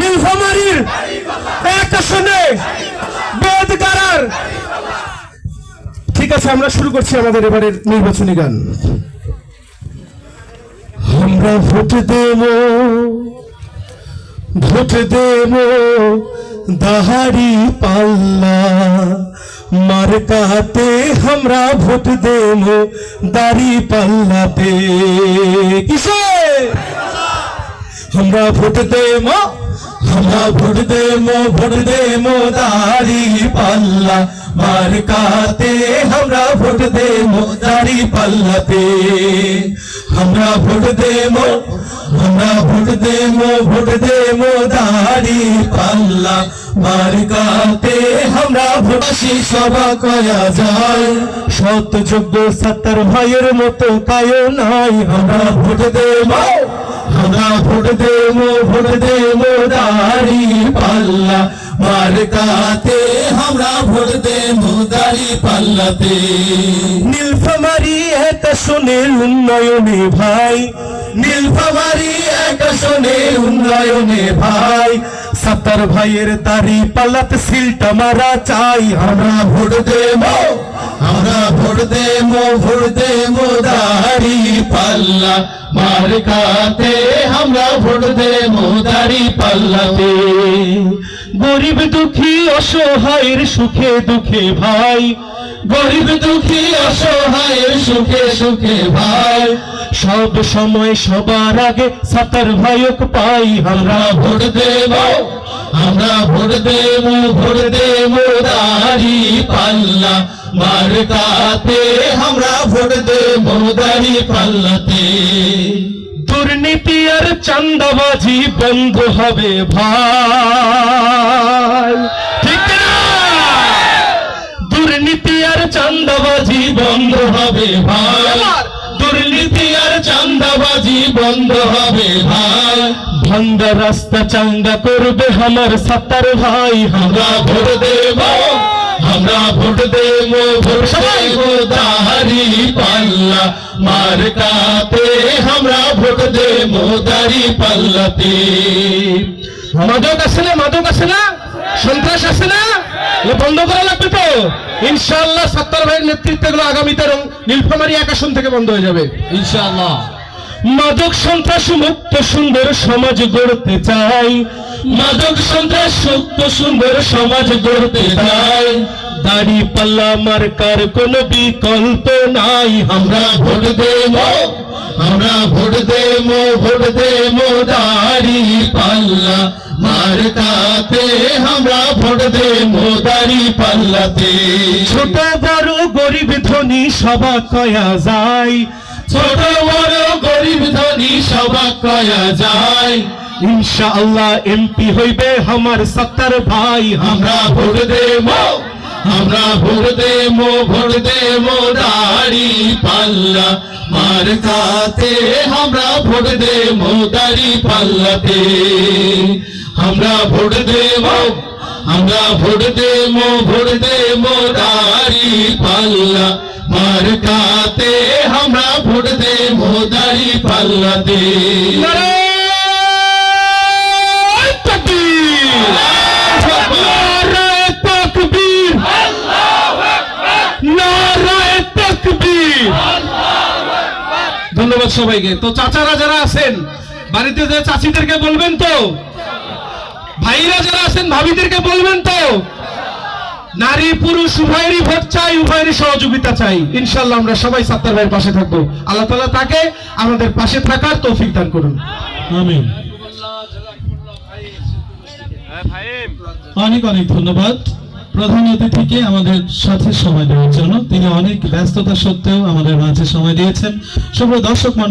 নীলফামারীর এক আসনে বেদ গারার। ঠিক আছে, আমরা শুরু করছি আমাদের এবারের নির্বাচনী গান। আমরা ভোট দেব ভোট দেব দাহাড়ি পাল্লা। মার্কাতে আমরা ভোট দেব দাড়ি পাল্লাতে কিসে? আমরা ভোট দেব আমরা ভোট দেব ভোট দেব দাড়ি পাল্লা। মার্কাতে আমরা ভোট দেব দাড়ি পাল্লাতে। আমরা ভোট দেব আমরা ভোট দেব ভোট দেব দাড়ি পাল্লা। মার্কাতে আমরা ভোটাসি সভা কয়া যায়। সত যোগ্য সত্তর ভাইয়ের মতো কায় নাই। আমরা ভোট দেব আমরা ভোট দেব ভোট দেব দাড়ি পাল্লা। মার্কাতে আমরা ভোট দেব দাড়ি পাল্লাতে। নীলফামারি এক শোনের উন্নয়নে ভাই। নীলফামারি এক শোনের উন্নয়নে ভাই। সাতার ভাইয়ের দাড়ি পাল্লাতে সিলটা মারা চাই। আমরা ভোট দেব আমরা ভোট দেব ভোট দেব দাড়ি পাল্লা মার্কাতে আমরা ভোট দেব পাল্লাতে। গরিব দুঃখী, অসহায়ের সুখে দুঃখে ভাই। গরিব দুঃখী, অসহায়ের সুখে সুখে ভাই। সব সময় সবার আগে সাতার ভাইক পাই আমরা ভোট দেব, আমরা ভোট দেব ভোট দেব দাড়ি পাল্লা। মার্কাতে আমরা ভোট দেব দাড়ি পাল্লাতে। দুর্নীতি আর চান্দাবাজি বন্ধ হবে ভাই। ঠিক দুর্নীতি আর চান্দাবাজি বন্ধ হবে ভাই। দুর্নীতি আর চান্দাবাজি বন্ধ হবে ভাই। ভাঙ্গা রাস্তা চাঙ্গা করবে আমার সাতার ভাই। আমরা ভোট দেব। আমরা ভোট দেব ভোট দেব দাহারি পাল্লা। মার্কাতে আমরা ভোট দেব দাড়ি পাল্লাতে। মাদক আছে না মাদক আছে না? সন্ত্রাস আছে না? বন্ধ করা লাগবে তো। ইনশাআল্লাহ সত্তর ভাইয়ের নেতৃত্বে এগুলো আগামীতে নীলফামারী এক থেকে বন্ধ হয়ে যাবে। ইনশাআল্লাহ। মাদক সন্ত্রাস মুক্ত সুন্দর সমাজ গড়তে চাই। মাদক সন্ত্রাস মুক্ত সুন্দর সমাজ গড়তে চাই। দাড়ি পাল্লা মার্কার কোনো বিকল্প নাই। আমরা ভোট দেব, আমরা ভোট দেব ভোট দেব দাড়ি পাল্লা মার্কাতে। আমরা ভোট দেব দাড়ি পাল্লাতে। ছোট বড় গরিব ধনী সবা কয়া যায়। ছোট বড় গরিব ধনী সবা কয়া যায়। ইনশাআল্লাহ এমপি হইবে আমার সত্তর ভাই। আমরা ভোট দেব আমরা ভোট দেব ভোট দেব দাড়ি পাল্লা। মার্কাতে আমরা ভোট দেব দাড়ি পাল্লাতে। আমরা ভোট দেব আমরা ভোট দেব ভোট দেব দাড়ি পাল্লা। মার্কাতে আমরা ভোট দেব দাড়ি পাল্লাতে। ধন্যবাদ সবাইকে। তো চাচারা যারা আছেন বাড়িতে যে চাচিদেরকে বলবেন তো? ভাইরা যারা আছেন ভাবিদেরকে বলবেন তো? নারী পুরুষ উভয়েরই ভোট চাই উভয়েরই সহযোগিতা চাই। ইনশাল্লাহ আমরা সবাই সাত্তার ভাইয়ের পাশে থাকব। আল্লাহ তালা তাকে আমাদের পাশে থাকার তৌফিক দান করুন। আমিন। অনেক অনেক ধন্যবাদ। প্রধান অতিথিকে আমাদের সাথে সময় দেওয়ার জন্য। তিনি অনেক ব্যস্ততা সত্ত্বেও আমাদের মাঝে সময় দিয়েছেন। সব দর্শক মন্ডলী